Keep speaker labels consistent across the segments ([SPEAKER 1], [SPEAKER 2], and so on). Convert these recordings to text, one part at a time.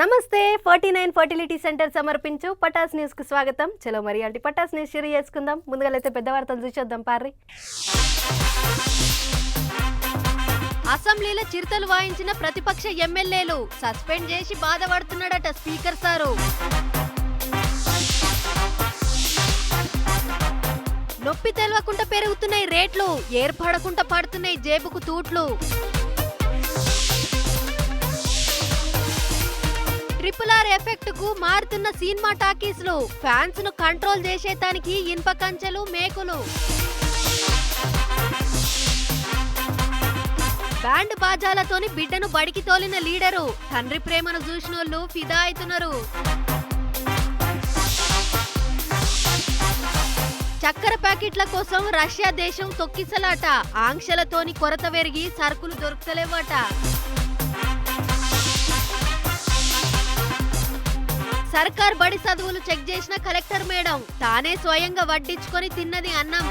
[SPEAKER 1] నమస్తే forty nine fertility centre సమర్పించు పటాస్ న్యూస్కు స్వాగతం. చలో మరి అంటే పటాస్ న్యూస్ షేర్ చేసుకుందాం. ముందుగా అయితే పెద్ద వార్తలు చూసేద్దాం పార్రి. అసెంబ్లీలో చిరుతలు వాయించిన ప్రతిపక్ష ఎమ్మెల్యేలు సస్పెండ్ చేసి బాధపడుతున్నాడట స్పీకర్ సారు. నొప్పి తెలవకుండా పెరుగుతున్నాయి రేట్లు ఏర్పడకుండా పడుతున్నాయి జేబుకు తూట్లు. ట్రిపుల్ ఆర్ ఎఫెక్ట్కు మారుతున్న సినిమా టాకీస్లు ఫ్యాన్స్ను కంట్రోల్ చేసేదానికి ఇనుప కంచెలు మేకులు. బ్యాండ్ బాజాలతోని బిడ్డను బడికి తోలిన లీడరు తండ్రి ప్రేమను చూసినోళ్ళు ఫిదా అవుతున్నారు చక్కెర ప్యాకెట్ల కోసం రష్యా దేశం తొక్కిసలాట. ఆంక్షలతోని కొరత పెరిగి సరుకులు దొరుకుతలేవట. సర్కార్ బడి చదువులు చెక్ చేసిన కలెక్టర్ మేడం తానే స్వయంగా వడ్డించుకొని తిన్నది అన్నం.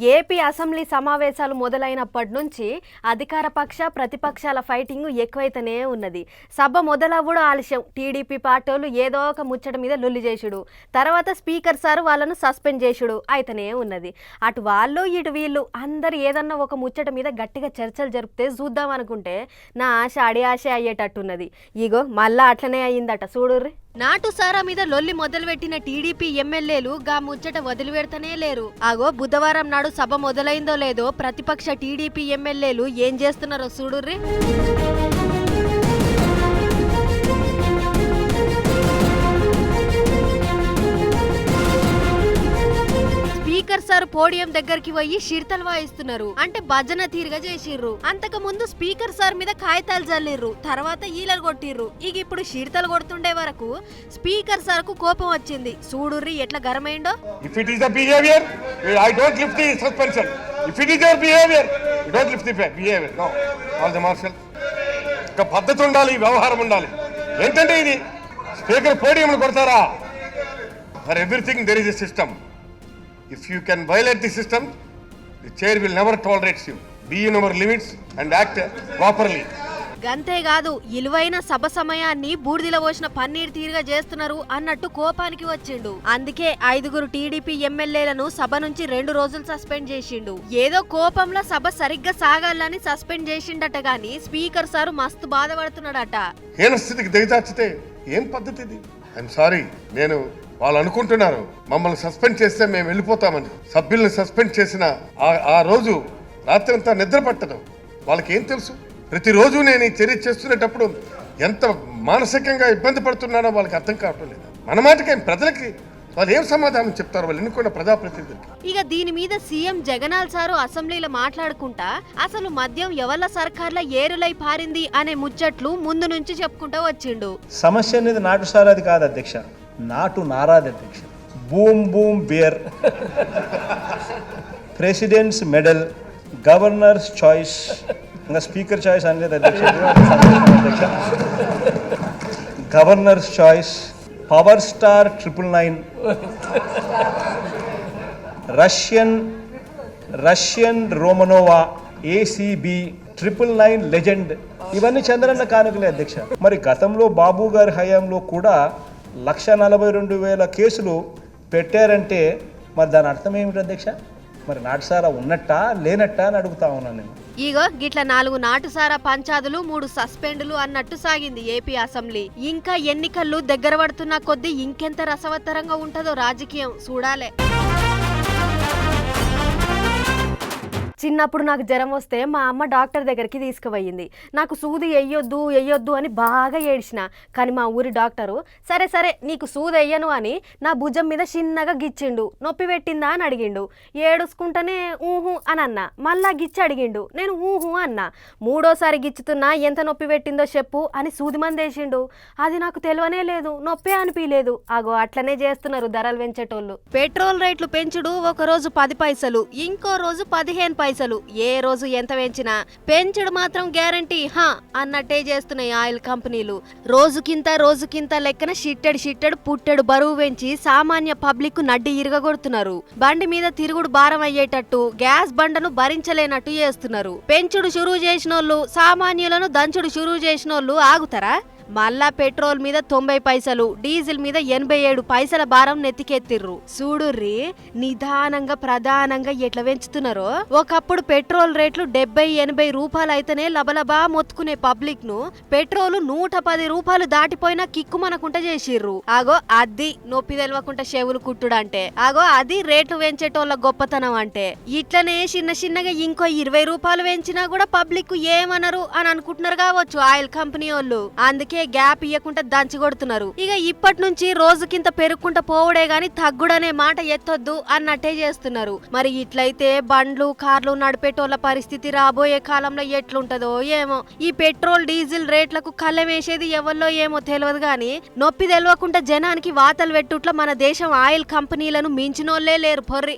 [SPEAKER 1] ఏపీ అసెంబ్లీ సమావేశాలు మొదలైనప్పటి నుంచి అధికార పక్ష ప్రతిపక్షాల ఫైటింగ్ ఎక్కువైతేనే ఉన్నది. సభ మొదలవ్వడం ఆలస్యం. టీడీపీ పార్టీలు ఏదో ఒక ముచ్చట మీద లొల్లి చేసుడు. తర్వాత స్పీకర్ సార్ వాళ్ళను సస్పెండ్ చేసుడు అయితేనే ఉన్నది. అటు వాళ్ళు ఇటు వీళ్ళు అందరు ఏదన్నా ఒక ముచ్చట మీద గట్టిగా చర్చలు జరిపితే చూద్దాం అనుకుంటే నా ఆశ అడి ఆశ అయ్యేటట్టున్నది. ఇగో మళ్ళా అట్లనే అయ్యిందట. చూడుర్రి. నాటు సారా మీద లొల్లి మొదలుపెట్టిన టీడీపీ ఎమ్మెల్యేలు గా ముచ్చట వదిలిపెడతనే లేరు. ఆగో బుధవారం నాడు సభ మొదలైందో లేదో ప్రతిపక్ష టీడీపీ ఎమ్మెల్యేలు ఏం చేస్తున్నారో చూడుర్రీ. స్పీకర్ సార్ పోడియం దగ్గరికి పోయి షిర్తలు వాయిస్తున్నారు. అంటే భజన తీరుగా చేసిర్రు. అంతకు ముందు స్పీకర్ సార్ మీద కాగితాలు జల్లిర్రు. తర్వాత ఈలలు కొట్టిర్రు. ఇక ఇప్పుడు షిర్తలు కొడుతుండే వరకు స్పీకర్ సార్కు కోపం వచ్చింది. చూడుర్రి ఎట్లా గరమైండో
[SPEAKER 2] if it is the behaviour I don't lift the suspension if it is your behaviour you don't lift the behaviour no all the marshal ఒక పద్ధతి ఉండాలి వ్యవహారం ఉండాలి. ఏంటంటే ఇది? స్పీకర్ పోడియం కొడతారా? For everything there is a system if you can violate the system the chair will never tolerates you be in our limits and act properly
[SPEAKER 1] గంతేకాదు ఇలువైన సభ సమయాన్ని బూడిదిలో పోసిన పన్నీర్ తీరుగా చేస్తున్నారు అన్నట్టు కోపానికి వచ్చిండు. అందుకే ఐదుగురు టీడీపీ ఎమ్మెల్యేలను సభ నుంచి రెండు రోజులు సస్పెండ్ చేసిండు. ఏదో కోపంలో సభ సరిగ్గా సాగాలని సస్పెండ్ చేసిండట గాని స్పీకర్ సారు మస్తు బాధపడుతున్నాడట.
[SPEAKER 2] హీన స్థితికి దిగజార్చితే ఏం పద్ధతి ఇది? ఐఎమ్ సారీ నేను వాళ్ళు అనుకుంటున్నారు మమ్మల్ని సస్పెండ్ చేస్తే మేము వెళ్ళిపోతామని. సభ్యుల్ని సస్పెండ్ చేసిన ఆ- ఆ రోజు రాత్రంతా నిద్ర పట్టదు. వాళ్ళకి ఏం తెలుసు? ప్రతిరోజు నేను ఈ చర్య చేస్తున్నప్పుడు ఎంత మానసికంగా ఇబ్బంది పడుతున్నానో వాళ్ళకి అర్థం కావటం లేదు. మన మాటకేం ప్రజలకి వాళ్ళు ఏం సమాధానం చెప్తారు వాళ్ళు ఎన్నుకున్న ప్రజాప్రతినిధులకి.
[SPEAKER 1] ఇక దీని మీద సీఎం జగనాల్ సారు అసెంబ్లీలో మాట్లాడుకుంటా అసలు మద్యం ఎవళ్ళ సర్కార్ల ఏరులై పారింది అనే ముచ్చట్లు ముందు నుంచి చెప్పుకుంటూ వచ్చిండు.
[SPEAKER 3] సమస్య అనేది నాటు సారాది కాదు అధ్యక్ష. నాటు నారాది అధ్యక్ష. Boom boom beer president's medal governor's choice. ఇంకా స్పీకర్ చాయిస్ అనేది అధ్యక్ష. అధ్యక్ష governor's choice power star triple nine. Russian Russian Romanova ACB triple nine legend. ఇవన్నీ చంద్రన్న కానుకలే అధ్యక్ష. మరి గతంలో బాబు గారి హయాంలో కూడా లక్ష నలభై రెండు వేల కేసులు పెట్టారంటే మరి దాని అర్థం ఏమిటి అధ్యక్ష? మరి నాటుసారా ఉన్నట్టా లేనట్టా అని అడుగుతా ఉన్నాను నేను.
[SPEAKER 1] ఇగో గిట్ల నాలుగు నాటుసారా పంచాదులు మూడు సస్పెండులు అన్నట్టు సాగింది ఏపీ అసెంబ్లీ. ఇంకా ఎన్నికలు దగ్గర పడుతున్న కొద్దీ ఇంకెంత రసవత్తరంగా ఉంటుందో రాజకీయం చూడాలే. చిన్నప్పుడు నాకు జ్వరం వస్తే మా అమ్మ డాక్టర్ దగ్గరికి తీసుకుపోయింది. నాకు సూది వేయొద్దు వేయొద్దు అని బాగా ఏడిచిన. కానీ మా ఊరి డాక్టరు సరే సరే నీకు సూది వెయ్యను అని నా భుజం మీద చిన్నగా గిచ్చిండు. నొప్పి పెట్టిందా అని అడిగిండు. ఏడుసుకుంటేనే ఊహు అని అన్న. మళ్ళా గిచ్చి అడిగిండు. నేను ఊహు అన్న. మూడోసారి గిచ్చుతున్నా ఎంత నొప్పి పెట్టిందో చెప్పు అని సూది మంది వేసిండు అది నాకు తెలియనే లేదు నొప్పే అనిపించలేదు అగో అట్లనే చేస్తున్నారు ధరలు పెంచేటోళ్ళు. పెట్రోల్ రేట్లు పెంచుడు ఒక రోజు పది పైసలు ఇంకో రోజు పదిహేను పైసలు. పైసలు ఏ రోజు ఎంత పెంచినా పెంచుడు మాత్రం గ్యారంటీ. హా అన్నట్టే చేస్తున్నాయి ఆయిల్ కంపెనీలు. రోజుకింత రోజుకింత లెక్కన షిట్టెడు షిట్టెడు పుట్టెడు బరువు పెంచి సామాన్య పబ్లిక్ నడ్డి ఇరగగొడుతున్నారు. బండి మీద తిరుగుడు భారం అయ్యేటట్టు గ్యాస్ బండను భరించలేనట్టు చేస్తున్నారు. పెంచుడు షురువు చేసినోళ్ళు సామాన్యులను దంచుడు షురువు చేసినోళ్ళు ఆగుతారా? మళ్ళా పెట్రోల్ మీద తొంభై పైసలు డీజిల్ మీద ఎనభై ఏడు పైసల భారం నెత్తికెత్తిర్రు. చూడుర్రి నిదానంగా ప్రధానంగా ఎట్లా పెంచుతున్నారో. ఒకప్పుడు పెట్రోల్ రేట్లు డెబ్బై ఎనభై రూపాయలు అయితేనే లబలబా మొత్తుకునే పబ్లిక్ను పెట్రోల్ నూట పది రూపాయలు దాటిపోయినా కిక్కు మనకుంట చేసిర్రు. ఆగో అది నొప్పి తెలవకుండా చెవులు కుట్టుడంటే. ఆగో అది రేట్లు పెంచేటోళ్ళ గొప్పతనం అంటే. ఇట్లనే చిన్న చిన్నగా ఇంకో ఇరవై రూపాయలు పెంచినా కూడా పబ్లిక్ ఏమనరు అని అనుకుంటున్నారు కావచ్చు ఆయిల్ కంపెనీ వాళ్ళు. అందుకే గ్యాప్ ఇవ్వకుండా దంచి కొడుతున్నారు ఇక ఇప్పటి నుంచి రోజుకింత పెరుగుకుంటా పోవుడే గాని తగ్గుడనే మాట ఎత్తొద్దు అన్నట్టే చేస్తున్నారు. మరి ఇట్లయితే బండ్లు కార్లు నడిపేటోళ్ళ పరిస్థితి రాబోయే కాలంలో ఎట్లుంటదో ఏమో. ఈ పెట్రోల్ డీజిల్ రేట్లకు కళ్ళెం వేసేది ఎవరిలో ఏమో తెలియదు గాని నొప్పి తెలవకుండా జనానికి వాతలు పెట్టుట్ల మన దేశం ఆయిల్ కంపెనీలను మించినోళ్ళే లేరు పొర్రి.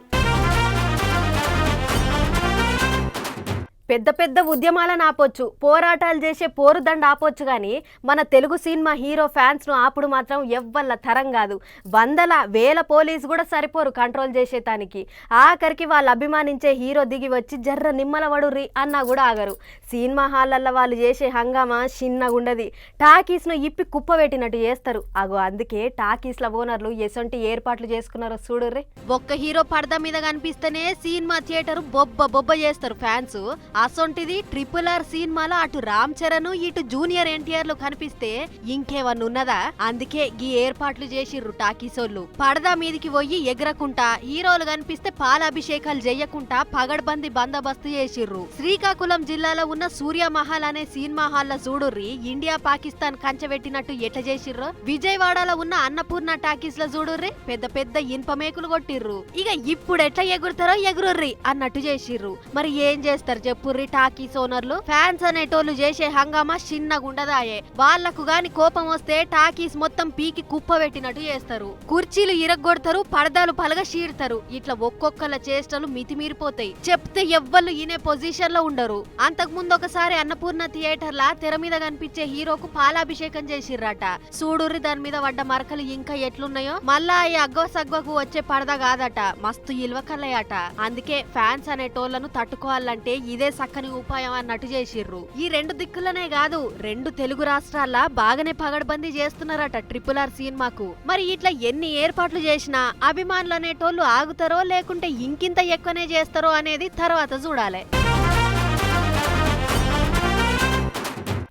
[SPEAKER 1] పెద్ద పెద్ద ఉద్యమాలను ఆపొచ్చు పోరాటాలు చేసే పోరుదండ ఆపొచ్చు కానీ మన తెలుగు సినిమా హీరో ఫ్యాన్స్ను ఆపుడు మాత్రం ఎవ్వల్ల తరం కాదు. వందల వేల పోలీసు కూడా సరిపోరు కంట్రోల్ చేసేటానికి ఆఖరికి వాళ్ళు అభిమానించే హీరో దిగి వచ్చి జర్ర నిమ్మలవడుర్రి అన్నా కూడా ఆగరు. సినిమా హాళ్ళల్లో వాళ్ళు చేసే హంగామా చిన్నగుండది. టాకీస్ను ఇప్పి కుప్పబెట్టినట్టు చేస్తారు. అగో అందుకే టాకీస్ల ఓనర్లు ఎసొంటి ఏర్పాట్లు చేసుకున్నారో చూడుర్రి. ఒక్క హీరో పడద మీద కనిపిస్తేనే సినిమా థియేటర్ బొబ్బ బొబ్బ చేస్తారు ఫ్యాన్స్. అసొంటిది ట్రిపుల్ ఆర్ సినిమాలో అటు రామ్ చరణ్ ఇటు జూనియర్ ఎన్టీఆర్లు కనిపిస్తే ఇంకేమన్నా ఉన్నదా? అందుకే గీ ఏర్పాట్లు చేసిర్రు టాకీసోళ్ళు. పడదా మీదికి పోయి ఎగరకుంటా హీరోలు కనిపిస్తే పాలాభిషేకాలు చేయకుండా పగడ్బందీ బందోబస్తు చేసిర్రు. శ్రీకాకుళం జిల్లాలో ఉన్న సూర్య మహల్ అనే సినిమా హాల్ల చూడుర్రి ఇండియా పాకిస్తాన్ కంచబెట్టినట్టు ఎట్ట చేసిర్రు? విజయవాడలో ఉన్న అన్నపూర్ణ టాకీస్లో చూడుర్రి పెద్ద పెద్ద ఇన్పమేకులు కొట్టిర్రు. ఇక ఇప్పుడు ఎట్లా ఎగురుతారో ఎగురుర్రి అన్నట్టు చేసిర్రు. మరి ఏం చేస్తారు చెప్పు కుర్రి టాకీస్ ఓనర్లు ఫ్యాన్స్ అనేటోళ్ళు చేసే హంగామా చిన్నగుండదాయే వాళ్ళకు గాని కోపం వస్తే టాకీస్ మొత్తం పీకి కుప్ప పెట్టినట్టు చేస్తారు. కుర్చీలు ఇరగొడతారు పడదాలు పలగ చీడతారు ఇట్లా ఒక్కొక్కల చేష్టలు మితిమీరిపోతాయి. చెప్తే ఎవ్వరు ఈనే పొజిషన్లో ఉండరు. అంతకు ముందు ఒకసారి అన్నపూర్ణ థియేటర్ లా తెర మీద కనిపించే హీరోకు పాలాభిషేకం చేసిర్రట. చూడుర్రి దాని మీద పడ్డ మరకలు ఇంకా ఎట్లున్నాయో మళ్ళా ఈ అగ్గవ సగ్గవకు వచ్చే పడద కాదట. మస్తు ఇల్వ కలయట అందుకే ఫ్యాన్స్ అనేటోళ్ళను తట్టుకోవాలంటే ఇదే చక్కని ఉపాయం అన్నట్టు చేసిర్రు. ఈ రెండు దిక్కులనే కాదు రెండు తెలుగు రాష్ట్రాల బాగానే పగడబందీ చేస్తున్నారట ట్రిపుల్ ఆర్ సినిమాకు. మరి ఇట్లా ఎన్ని ఏర్పాట్లు చేసినా అభిమానులు అనేటోళ్ళు ఆగుతారో లేకుంటే ఇంకింత ఎక్కువనే చేస్తారో అనేది తర్వాత చూడాలి.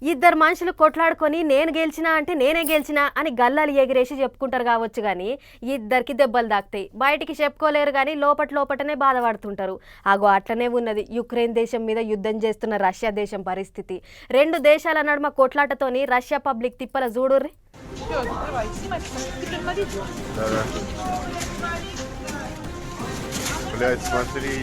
[SPEAKER 1] ఇద్దరు మనుషులు కొట్లాడుకొని నేను గెలిచినా అంటే నేనే గెలిచినా అని గల్లాలు ఎగిరేసి చెప్పుకుంటారు కావచ్చు కానీ ఇద్దరికి దెబ్బలు తాకుతాయి. బయటికి చెప్పుకోలేరు కానీ లోపట లోపటనే బాధపడుతుంటారు. అగో అట్లనే ఉన్నది. యుక్రెయిన్ దేశం మీద యుద్ధం చేస్తున్న రష్యా దేశం పరిస్థితి. రెండు దేశాల నడుమ కొట్లాటతోని రష్యా పబ్లిక్ తిప్పల చూడుర్రి
[SPEAKER 4] Блять, смотри.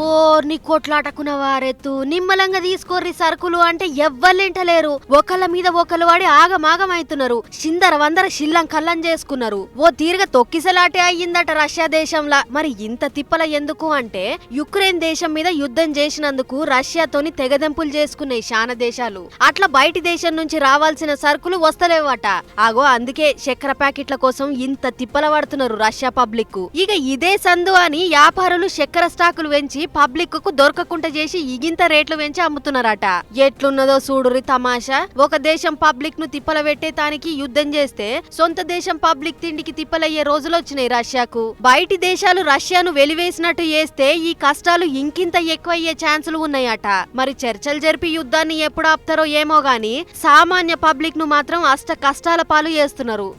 [SPEAKER 1] ఓ నీ కొట్లాటకున్న వారెత్తు నిమ్మలంగా తీసుకోర్రి సరుకులు అంటే ఎవ్వలేంటలేరు ఒకళ్ళ మీద ఒకళ్ళు వాడి ఆగమాగం అవుతున్నారు చిందర వందర శిల్లం కల్లం చేసుకున్నారు ఓ తీరుగా తొక్కిసలాటే అయ్యిందట రష్యా దేశంలా మరి ఇంత తిప్పల ఎందుకు అంటే యుక్రెయిన్ దేశం మీద యుద్ధం చేసినందుకు రష్యాతోని తెగదెంపులు చేసుకున్నాయి శాన దేశాలు అట్లా బయటి దేశం నుంచి రావాల్సిన సరుకులు వస్తలేవట ఆగో అందుకే చక్కెర ప్యాకెట్ల కోసం ఇంత తిప్పల పడుతున్నారు రష్యా పబ్లిక్ ఇక ఇదే సందు అని వ్యాపారులు చక్కెర స్టాకులు పెంచి పబ్లిక్కు దొరకకుండా చేసి ఇగింత రేట్లు పెంచి అమ్ముతున్నారట. ఎట్లున్నదో చూడురి తమాషా. ఒక దేశం పబ్లిక్ను తిప్పల పెట్టేతానికి యుద్ధం చేస్తే సొంత దేశం పబ్లిక్ తిండికి తిప్పలయ్యే రోజులు వచ్చినాయి రష్యాకు. బయటి దేశాలు రష్యాను వెలివేసినట్టు చేస్తే ఈ కష్టాలు ఇంకింత ఎక్కువయ్యే ఛాన్సులు ఉన్నాయట. మరి చర్చలు జరిపి యుద్ధాన్ని ఎప్పుడు ఆపుతారో ఏమో గాని సామాన్య పబ్లిక్ను మాత్రం అష్ట కష్టాల పాలు చేస్తున్నారు.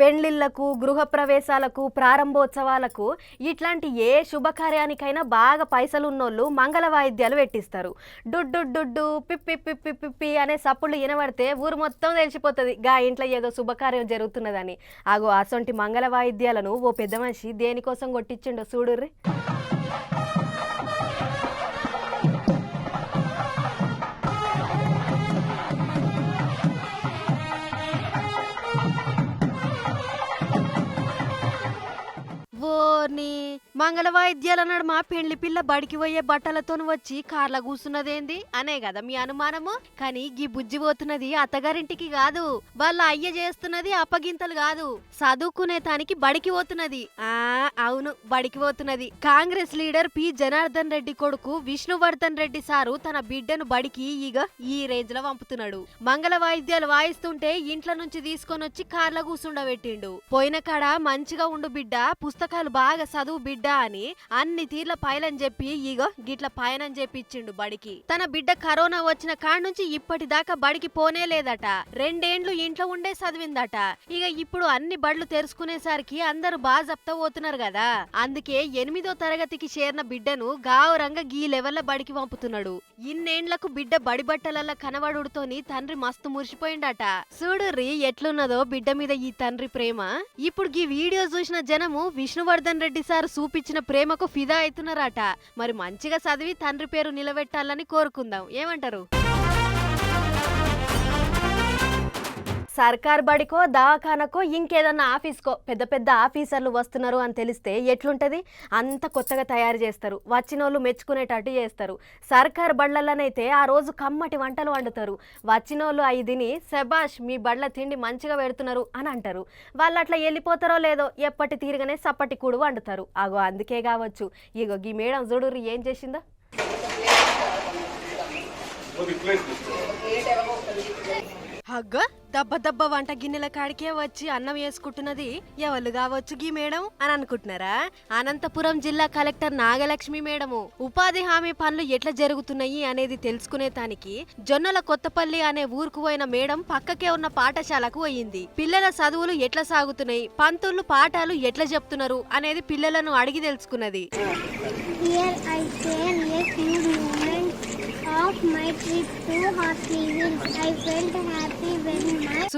[SPEAKER 1] పెండ్లిళ్ళకు గృహప్రవేశాలకు ప్రారంభోత్సవాలకు ఇట్లాంటి ఏ శుభకార్యానికైనా బాగా పైసలు ఉన్నోళ్ళు మంగళ వాయిద్యాలు పెట్టిస్తారు. డుడ్డు డుడ్డు పిప్పి పిప్పి పిప్పి అనే సప్పుళ్ళు వినబడితే ఊరు మొత్తం తెలిసిపోతుంది. గా ఇంట్లో ఏదో శుభకార్యం జరుగుతున్నదని. ఆగో అసొంటి మంగళ వాయిద్యాలను ఓ పెద్ద మనిషి దేనికోసం కొట్టించిండో చూడుర్రి. นี మంగళ వాయిద్యాల నడుమ పెళ్ళి పిల్ల బడికి పోయే బట్టలతో వచ్చి కార్ల కూసున్నదేంది? అనే కదా మీ అనుమానము. కానీ గీ బుజ్జి పోతున్నది అత్తగారింటికి కాదు. వాళ్ళ అయ్య చేస్తున్నది అప్పగింతలు కాదు. చదువుకునే తానికి బడికి పోతున్నది. ఆ అవును బడికి పోతున్నది. Congress leader P. Janardhan Reddy కొడుకు విష్ణువర్ధన్ రెడ్డి సారు తన బిడ్డను బడికి ఇగ ఈ రేంజ్లో పంపుతున్నాడు. మంగళ వాయిద్యాలు వాయిస్తుంటే ఇంట్లో నుంచి తీసుకొని వచ్చి కార్ల కూసుండబెట్టిండు. పోయిన కాడ మంచిగా ఉండు బిడ్డ పుస్తకాలు బాగా చదువు బిడ్డ అని అన్ని తీర్ల పాయలని చెప్పి ఇగో గిట్ల పాయనని చెప్పి ఇచ్చిండు బడికి. తన బిడ్డ కరోనా వచ్చిన కాడ నుంచి ఇప్పటిదాకా బడికి పోనే లేదట. రెండేండ్లు ఇంట్లో ఉండే చదివిందట ఇక ఇప్పుడు అన్ని బడులు తెరుచుకునేసరికి అందరూ బాగా జప్తా పోతున్నారు కదా అందుకే ఎనిమిదో తరగతికి చేరిన బిడ్డను గావురంగా గీ లెవెల్ల బడికి పంపుతున్నాడు. ఇన్నేండ్లకు బిడ్డ బడి బట్టలల్ల కనబడుతోని తండ్రి మస్తు మురిసిపోయిండట. చూడుర్రి ఎట్లున్నదో బిడ్డ మీద ఈ తండ్రి ప్రేమ. ఇప్పుడు ఈ వీడియో చూసిన జనము విష్ణువర్ధన్ రెడ్డి సార్ సూపర్ చూపించిన ప్రేమకు ఫిదా అవుతున్నారట. మరి మంచిగా చదివి తండ్రి పేరు నిలబెట్టాలని కోరుకుందాం. ఏమంటారు? సర్కార్ బడికో దవాఖానకో ఇంకేదన్నా ఆఫీస్కో పెద్ద పెద్ద ఆఫీసర్లు వస్తున్నారు అని తెలిస్తే ఎట్లుంటుంది? అంత కొత్తగా తయారు చేస్తారు. వచ్చిన వాళ్ళు మెచ్చుకునేటట్టు చేస్తారు. సర్కార్ బళ్ళలోనైతే ఆ రోజు కమ్మటి వంటలు వండుతారు. వచ్చిన వాళ్ళు అవి తిని శబాష్ మీ బళ్ళ తిండి మంచిగా పెడుతున్నారు అని అంటారు. వాళ్ళు అట్లా వెళ్ళిపోతారో లేదో ఎప్పటి తీరుగానే సప్పటి కూడు వండుతారు. అగో అందుకే కావచ్చు. ఇగో ఈ మేడం చూడు ఏం చేసిందో? హగ్గ దబ్బ దబ్బ వంట గిన్నెల కాడికే వచ్చి అన్నం వేసుకుంటున్నది ఎవరు కావచ్చు గీ మేడం అని అనుకుంటున్నారా? అనంతపురం జిల్లా కలెక్టర్ నాగలక్ష్మి మేడము ఉపాధి హామీ పనులు ఎట్లా జరుగుతున్నాయి అనేది తెలుసుకునే తానికి జొన్నల కొత్తపల్లి అనే ఊరుకు పోయిన మేడం పక్కకే ఉన్న పాఠశాలకు పోయింది. పిల్లల చదువులు ఎట్లా సాగుతున్నాయి? పంతులు పాఠాలు ఎట్లా చెప్తున్నారు? అనేది పిల్లలను అడిగి తెలుసుకున్నది.
[SPEAKER 4] Of my trip to Hills. I felt happy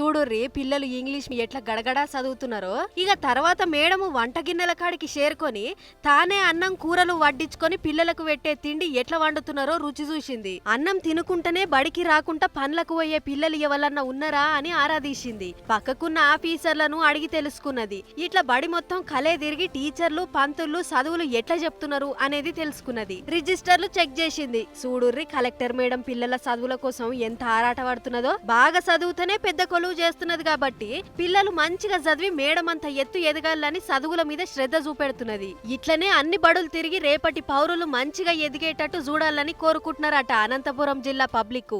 [SPEAKER 4] చూడు
[SPEAKER 1] రే పిల్లలు ఇంగ్లీష్ ఎట్లా గడగడా చదువుతున్నారో. ఇక తర్వాత మేడము వంట గిన్నెల కాడికి చేరుకొని తానే అన్నం కూరలు వడ్డించుకొని పిల్లలకు పెట్టే తిండి ఎట్లా వండుతున్నారో రుచి చూసింది. అన్నం తినుకుంటేనే బడికి రాకుండా పనులకు పోయే పిల్లలు ఎవరన్నా ఉన్నారా అని ఆరాధీసింది పక్కకున్న ఆఫీసర్లను అడిగి తెలుసుకున్నది. ఇట్లా బడి మొత్తం కలే తిరిగి టీచర్లు పంతులు చదువులు ఎట్లా చెప్తున్నారు అనేది తెలుసుకున్నది. రిజిస్టర్లు చెక్ చేసింది. చూడుర్రి కలెక్టర్ మేడం పిల్లల చదువుల కోసం ఎంత ఆరాట పడుతున్నదో బాగా చదువుతూనే పెద్ద కొలువు చేస్తున్నది కాబట్టి పిల్లలు మంచిగా చదివి మేడం అంత ఎత్తు ఎదగాలని చదువుల మీద శ్రద్ధ చూపెడుతున్నది. ఇట్లనే అన్ని బడులు తిరిగి రేపటి పౌరులు మంచిగా ఎదిగేటట్టు చూడాలని కోరుకుంటున్నారట అనంతపురం జిల్లా పబ్లిక్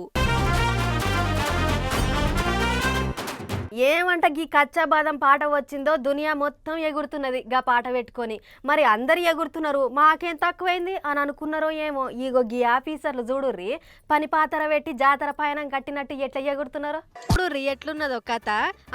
[SPEAKER 1] ఏమంట గీ కచ్చా బాదం పాట వచ్చిందో దునియా మొత్తం ఎగురుతున్నది గా పాట పెట్టుకొని. మరి అందరు ఎగురుతున్నారు మాకేం తక్కువైంది అని అనుకున్నారో ఏమో. ఈగో గీ ఆఫీసర్లు చూడుర్రి పని పాతర పెట్టి జాతర పయనం కట్టినట్టు ఎట్లా ఎగురుతున్నారో? చూడుర్రి ఎట్లున్నదో కథ.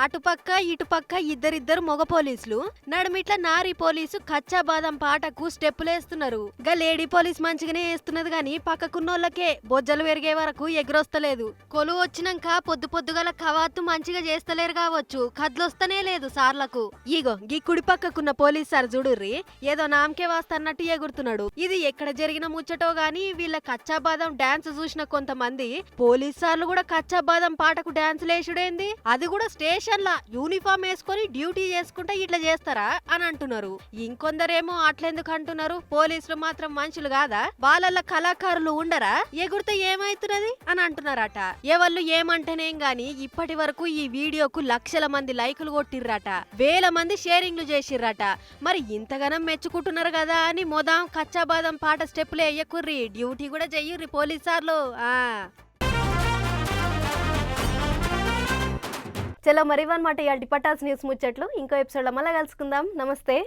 [SPEAKER 1] అటుపక్క ఇటుపక్క ఇద్దరిద్దరు మగ పోలీసులు నడుమిట్ల నారి పోలీసు కచ్చా బాదం పాటకు స్టెప్పులేస్తున్నారు గా లేడీ పోలీస్ మంచిగానే వేస్తున్నది గాని పక్కకున్నోళ్ళకే బొజ్జలు పెరిగే వరకు ఎగురొస్తలేదు. కొలువు వచ్చినాక పొద్దు పొద్దుగల కవాతు మంచిగా చేస్తలేరు కావచ్చు కద్లొస్తనే లేదు సార్లకు. ఇగో గీ కుడి పక్కకున్న పోలీస్ సార్ చూడుర్రి ఏదో నామకే వాస్తన్నట్టు ఎగురుతున్నాడు. ఇది ఎక్కడ జరిగిన ముచ్చటో గాని వీళ్ళ కచ్చాబాదం డాన్స్ చూసిన కొంతమంది పోలీస్ సార్లు కూడా కచ్చాబాదం పాటకు డాన్స్ లేచుడేంది? అది కూడా స్టేషన్ లా యూనిఫామ్ వేసుకొని డ్యూటీ చేసుకుంటే ఇట్లా చేస్తారా అని అంటున్నారు. ఇంకొందరేమో అట్లెందుకు అంటున్నారు? పోలీసులు మాత్రం మనుషులు కాదా? వాళ్ళ కళాకారులు ఉండరా? ఎగురితే ఏమైతున్నది? అని అంటున్నారట. ఎవళ్ళు ఏమంటేనేం గాని ఇప్పటి వరకు ఈ వీడియోకు లక్షల మంది లైకులు కొట్టిర్రట. వేల మంది షేరింగ్లు చేసిర్రట. మరి ఇంతగానం మెచ్చుకుంటున్నారు కదా అని మొదం కచ్చాబాదం పాట స్టెప్పులు వేయకుర్రి డ్యూటీ కూడా చెయ్యుర్రి పోలీసార్లు. ఆ. చలో మరి ఇవన్నమాట ఇవాళ పటాస్ న్యూస్ ముచ్చట్లు. ఇంకో ఎపిసోడ్లో మళ్ళీ కలుసుకుందాం. నమస్తే.